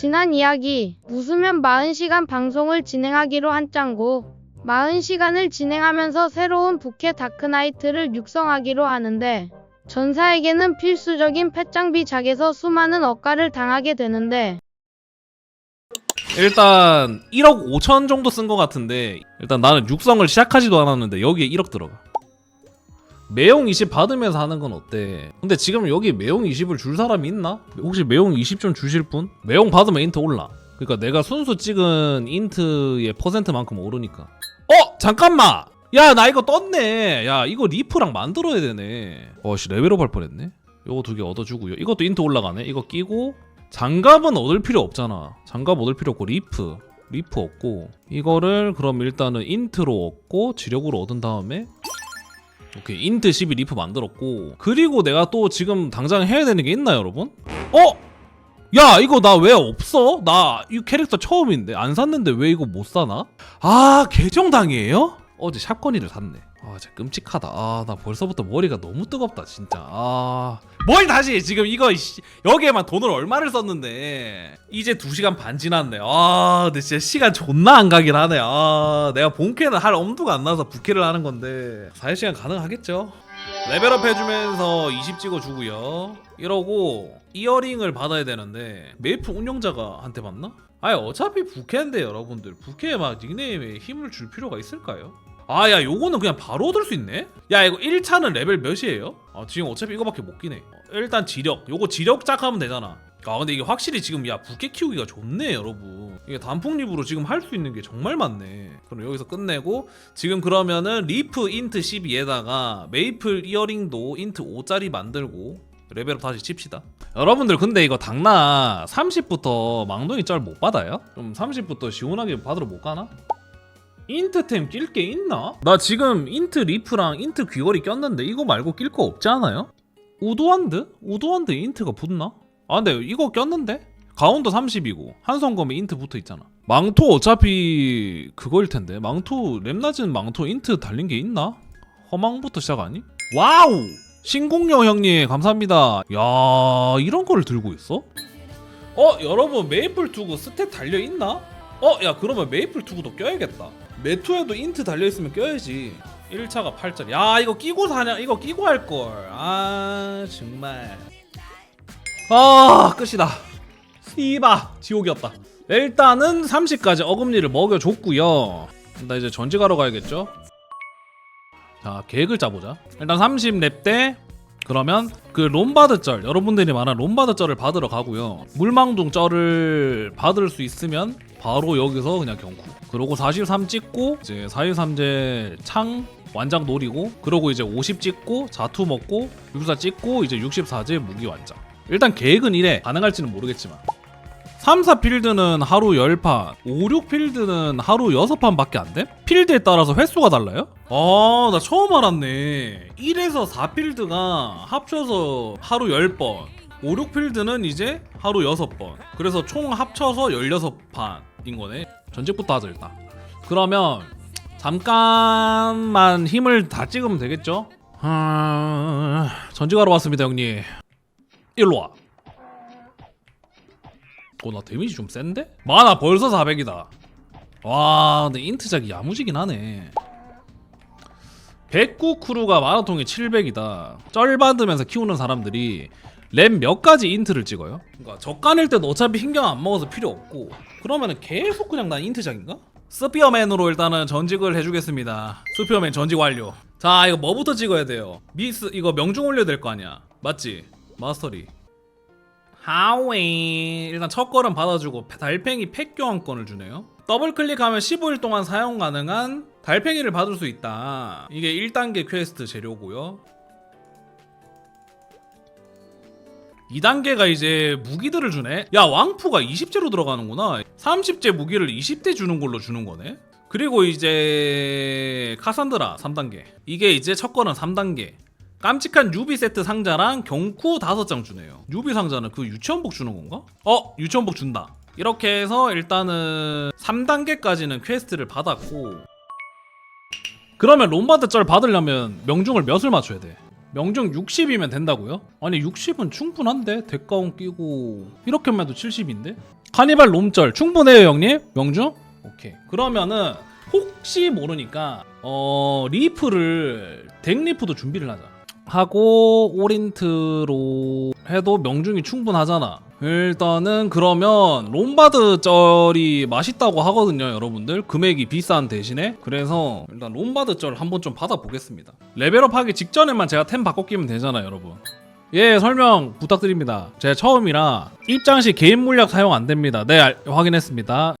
지난 이야기, 웃으면 40시간 방송을 진행하기로 한 짱구. 40시간을 진행하면서 새로운 부캐 다크나이트를 육성하기로 하는데, 전사에게는 필수적인 패장비 작에서 수많은 억가를 당하게 되는데, 일단 1억 5천 정도 쓴 것 같은데 일단 나는 육성을 시작하지도 않았는데 여기에 1억 들어가 매용 20 받으면서 하는 건 어때? 근데 지금 여기 매용 20을 줄 사람이 있나? 혹시 매용 20 좀 주실 분? 매용 받으면 인트 올라 그러니까 내가 순수 찍은 인트의 퍼센트만큼 오르니까 어! 잠깐만! 야 나 이거 떴네 야 이거 리프랑 만들어야 되네 어 씨 레벨업 할 뻔했네 요거 두 개 얻어주고요 이것도 인트 올라가네 이거 끼고 장갑은 얻을 필요 없잖아. 장갑 얻을 필요 없고 리프. 리프 얻고 이거를 그럼 일단은 인트로 얻고 지력으로 얻은 다음에 오케이 인트 12 리프 만들었고 그리고 내가 또 지금 당장 해야 되는 게 있나 여러분? 어? 야 이거 나 왜 없어? 나 이 캐릭터 처음인데 안 샀는데 왜 이거 못 사나? 아 계정당이에요? 어제 샵건이를 샀네 아 진짜 끔찍하다. 아 나 벌써부터 머리가 너무 뜨겁다 진짜. 아뭘 다시 지금 이거 씨, 여기에만 돈을 얼마를 썼는데. 이제 2시간 반 지났네. 아 근데 진짜 시간 존나 안 가긴 하네. 아 내가 본캐는 할 엄두가 안 나서 부캐를 하는 건데. 4시간 가능하겠죠? 레벨업 해주면서 20 찍어주고요. 이러고 이어링을 받아야 되는데 메이플 운영자가 한테 받나? 아니 어차피 부캐인데 여러분들. 부캐에 막 닉네임에 힘을 줄 필요가 있을까요? 아 야 요거는 그냥 바로 얻을 수 있네? 야 이거 1차는 레벨 몇이에요? 아 지금 어차피 이거밖에 못 끼네 어, 일단 지력 요거 지력 짝 하면 되잖아 아 근데 이게 확실히 지금 야 부캐 키우기가 좋네 여러분 이게 단풍 립으로 지금 할 수 있는 게 정말 많네 그럼 여기서 끝내고 지금 그러면은 리프 인트 12에다가 메이플 이어링도 인트 5짜리 만들고 레벨업 다시 칩시다 여러분들 근데 이거 당나 30부터 망동이 짤 못 받아요? 좀 30부터 시원하게 받으러 못 가나? 인트템 낄 게 있나? 나 지금 인트 리프랑 인트 귀걸이 꼈는데 이거 말고 낄 거 없지 않아요? 우드완드? 우드완드 인트가 붙나? 아 근데 이거 꼈는데? 가운도 30이고 한성검에 인트 붙어 있잖아 망토 어차피 그거일 텐데 망토 랩 낮은 망토 인트 달린 게 있나? 허망부터 시작 아니? 와우! 신공룡 형님 감사합니다 야 이런 걸 들고 있어? 어 여러분 메이플 투구 스탯 달려 있나? 어 야 그러면 메이플 투구도 껴야겠다. 메투에도 인트 달려 있으면 껴야지. 1차가 8짜리 야 이거 끼고 사냐? 이거 끼고 할걸. 아 정말. 아 끝이다. 씨바 지옥이었다. 일단은 30까지 어금니를 먹여줬고요. 나 이제 전직하러 가야겠죠? 자 계획을 짜보자. 일단 30렙 때 그러면 그 롬바드 쩔 여러분들이 말한 롬바드 쩔을 받으러 가고요. 물망둥 쩔을 받을 수 있으면 바로 여기서 그냥 경쿠 그러고 43 찍고 이제 413제 창 완장 노리고 그러고 이제 50 찍고 자투 먹고 64 찍고 이제 64제 무기 완장. 일단 계획은 이래. 가능할지는 모르겠지만 3, 4 필드는 하루 10판, 5, 6 필드는 하루 6판밖에 안 돼? 필드에 따라서 횟수가 달라요? 아, 나 처음 알았네. 1에서 4 필드가 합쳐서 하루 10번, 5, 6 필드는 이제 하루 6번. 그래서 총 합쳐서 16판인 거네. 전직부터 하자, 일단. 그러면 잠깐만 힘을 다 찍으면 되겠죠? 아... 전직하러 왔습니다, 형님. 일로 와. 어, 나 데미지 좀 센데? 마나 벌써 400이다. 와, 근데 인트작이 야무지긴 하네. 109 크루가 마라통이 700이다. 쩔 받으면서 키우는 사람들이 램 몇 가지 인트를 찍어요? 그러니까 적간일 때도 어차피 신경 안 먹어서 필요 없고 그러면은 계속 그냥 난 인트작인가? 스피어맨으로 일단은 전직을 해주겠습니다. 스피어맨 전직 완료. 자, 이거 뭐부터 찍어야 돼요? 미스 이거 명중 올려야 될 거 아니야? 맞지? 마스터리. 하웨이. 일단 첫 걸음 받아주고 달팽이 팩 교환권을 주네요. 더블 클릭하면 15일 동안 사용 가능한 달팽이를 받을 수 있다. 이게 1단계 퀘스트 재료고요. 2단계가 이제 무기들을 주네? 야 왕푸가 20제로 들어가는구나. 30제 무기를 20대 주는 걸로 주는 거네? 그리고 이제 카산드라 3단계. 이게 이제 첫 거는 3단계 깜찍한 유비 세트 상자랑 경쿠 5장 주네요. 유비 상자는 그 유치원복 주는 건가? 어, 유치원복 준다. 이렇게 해서 일단은 3단계까지는 퀘스트를 받았고 그러면 롬바드 쩔 받으려면 명중을 몇을 맞춰야 돼? 명중 60이면 된다고요? 아니 60은 충분한데 대가운 끼고 이렇게만 해도 70인데? 카니발 롬절 충분해요 형님? 명중? 오케이 그러면은 혹시 모르니까 어 리프를 덱 리프도 준비를 하자 하고 오린트로 해도 명중이 충분하잖아 일단은 그러면 롬바드 쩔이 맛있다고 하거든요 여러분들 금액이 비싼 대신에 그래서 일단 롬바드 쩔 한번 좀 받아보겠습니다 레벨업 하기 직전에만 제가 템 바꿔 끼면 되잖아요 여러분 예, 설명 부탁드립니다. 제가 처음이라 입장 시 개인 물약 사용 안 됩니다. 네, 알- 확인했습니다.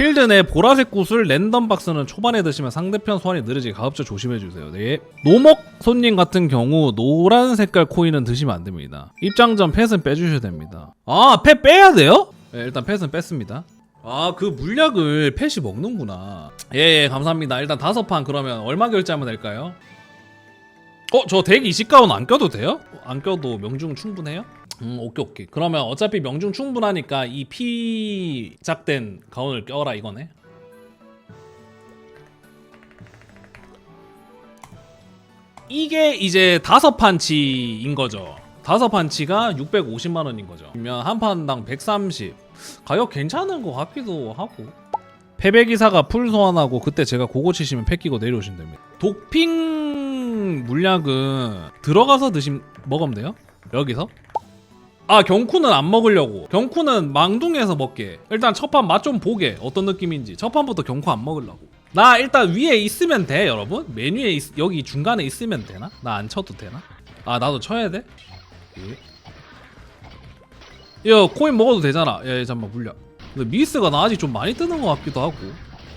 필드 내 보라색 구슬 랜덤 박스는 초반에 드시면 상대편 소환이 느려지게 가급적 조심해 주세요. 네. 노목 손님 같은 경우 노란 색깔 코인은 드시면 안 됩니다. 입장 전 펫은 빼주셔야 됩니다. 아, 펫 빼야 돼요? 네, 일단 펫은 뺐습니다. 아, 그 물약을 펫이 먹는구나. 예, 예, 감사합니다. 일단 다섯 판 그러면 얼마 결제하면 될까요? 어, 저 덱 20가운 안 껴도 돼요? 안 껴도 명중 충분해요? 음, 오케이, 오케이. 그러면 어차피 명중 충분하니까 이 피작된 가운을 껴라 이거네. 이게 이제 다섯 판치인 거죠. 다섯 판치가 650만 원인 거죠. 그러면 한 판당 130. 가격 괜찮은 것 같기도 하고. 패배 기사가 풀 소환하고 그때 제가 고고 치시면 패 끼고 내려오시면 됩니다. 도핑 물약은 들어가서 드심 먹으면 돼요? 여기서? 아 경쿠는 안 먹으려고. 경쿠는 망둥에서 먹게. 일단 첫 판 맛 좀 보게. 어떤 느낌인지. 첫 판부터 경쿠 안 먹으려고. 나 일단 위에 있으면 돼 여러분. 메뉴에 있- 여기 중간에 있으면 되나? 나 안 쳐도 되나? 아 나도 쳐야 돼? 예. 야 코인 먹어도 되잖아. 야, 야 잠깐만 물려. 근데 미스가 나 아직 좀 많이 뜨는 것 같기도 하고.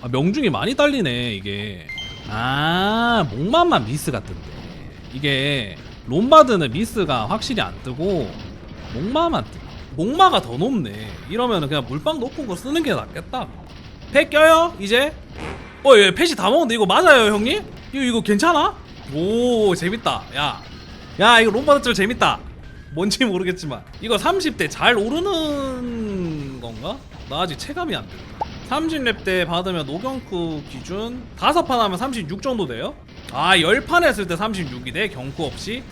아 명중이 많이 딸리네 이게. 아 목마만 미스가 뜬대 이게 롬바드는 미스가 확실히 안 뜨고 목마만 뜨 목마가 더 높네. 이러면은 그냥 물방 높은 거 쓰는 게 낫겠다. 펫 껴요? 이제? 어예 펫이 다 먹었는데 이거 맞아요 형님? 이거 이거 괜찮아? 오 재밌다. 야야 이거 롬바드 쩔 재밌다. 뭔지 모르겠지만. 이거 30대 잘 오르는 건가? 나 아직 체감이 안 된다 30렙 때 받으면 노경쿠 기준 5판 하면 36 정도 돼요? 아 10판 했을 때 36이네 경쿠 없이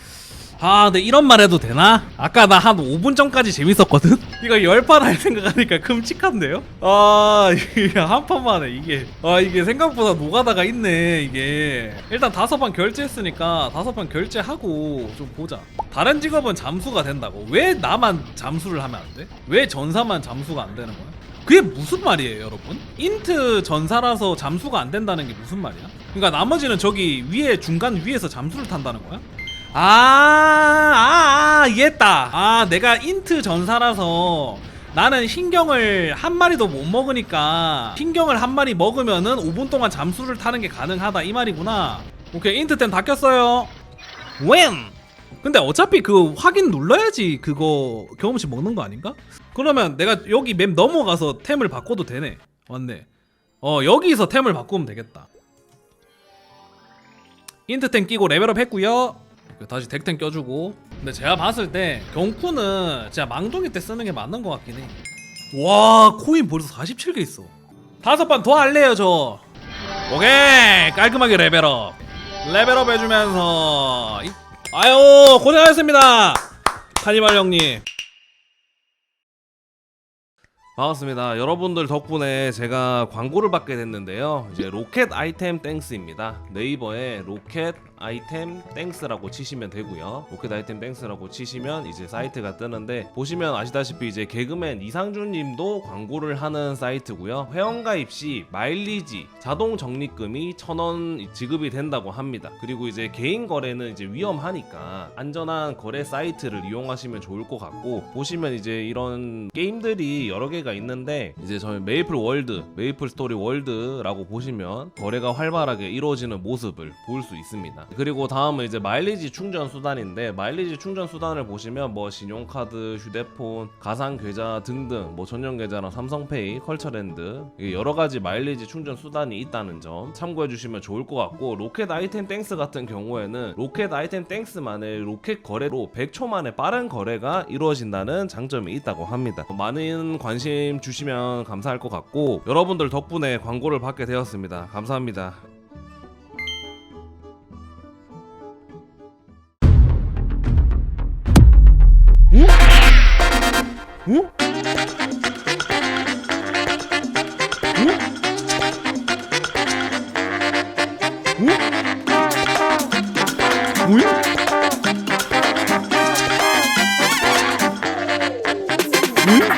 아 근데 이런 말 해도 되나? 아까 나 한 5분 전까지 재밌었거든? 이거 10판 할 생각하니까 끔찍한데요? 아 이게 한 판만에 이게 아 이게 생각보다 노가다가 있네 이게 일단 다섯 판 결제했으니까 다섯 판 결제하고 좀 보자 다른 직업은 잠수가 된다고 왜 나만 잠수를 하면 안 돼? 왜 전사만 잠수가 안 되는 거야? 그게 무슨 말이에요 여러분? 인트 전사라서 잠수가 안 된다는 게 무슨 말이야? 그러니까 나머지는 저기 위에 중간 위에서 잠수를 탄다는 거야? 아, 아, 아, 이해했다. 아, 내가 인트 전사라서 나는 흰경을 한 마리도 못 먹으니까 흰경을 한 마리 먹으면은 5분 동안 잠수를 타는 게 가능하다 이 말이구나. 오케이, 인트 템다 꼈어요. 웬? 근데 어차피 그 확인 눌러야지 그거 경험치 먹는 거 아닌가? 그러면 내가 여기 맵 넘어가서 템을 바꿔도 되네. 맞네. 어, 여기서 템을 바꾸면 되겠다. 인트템 끼고 레벨업 했고요. 다시 덱템 껴주고. 근데 제가 봤을 때 경쿠는 진짜 망동이 때 쓰는 게 맞는 것 같긴 해. 와 코인 벌써 47개 있어. 다섯 번 더 할래요 저. 오케이 깔끔하게 레벨업. 레벨업 해주면서 이- 아유 고생하셨습니다. 카니발 형님. 반갑습니다. 여러분들 덕분에 제가 광고를 받게 됐는데요. 이제 로켓 아이템 땡스입니다. 네이버에 로켓 아이템 땡스라고 치시면 되고요. 로켓 아이템 땡스라고 치시면 이제 사이트가 뜨는데 보시면 아시다시피 이제 개그맨 이상준님도 광고를 하는 사이트고요. 회원가입 시 마일리지 자동 적립금이 천 원 지급이 된다고 합니다. 그리고 이제 개인 거래는 이제 위험하니까 안전한 거래 사이트를 이용하시면 좋을 것 같고 보시면 이제 이런 게임들이 여러 개가 있는데 이제 저희 메이플 월드, 메이플 스토리 월드라고 보시면 거래가 활발하게 이루어지는 모습을 볼 수 있습니다. 그리고 다음은 이제 마일리지 충전 수단인데 마일리지 충전 수단을 보시면 뭐 신용카드, 휴대폰, 가상 계좌 등등 뭐 전용 계좌랑 삼성페이, 컬처랜드 여러 가지 마일리지 충전 수단이 있다는 점 참고해 주시면 좋을 것 같고 로켓 아이템 땡스 같은 경우에는 로켓 아이템 땡스만의 로켓 거래로 100초 만에 빠른 거래가 이루어진다는 장점이 있다고 합니다. 많은 관심 주시면 감사할 것 같고 여러분들 덕분에 광고를 받게 되었습니다. 감사합니다. 응?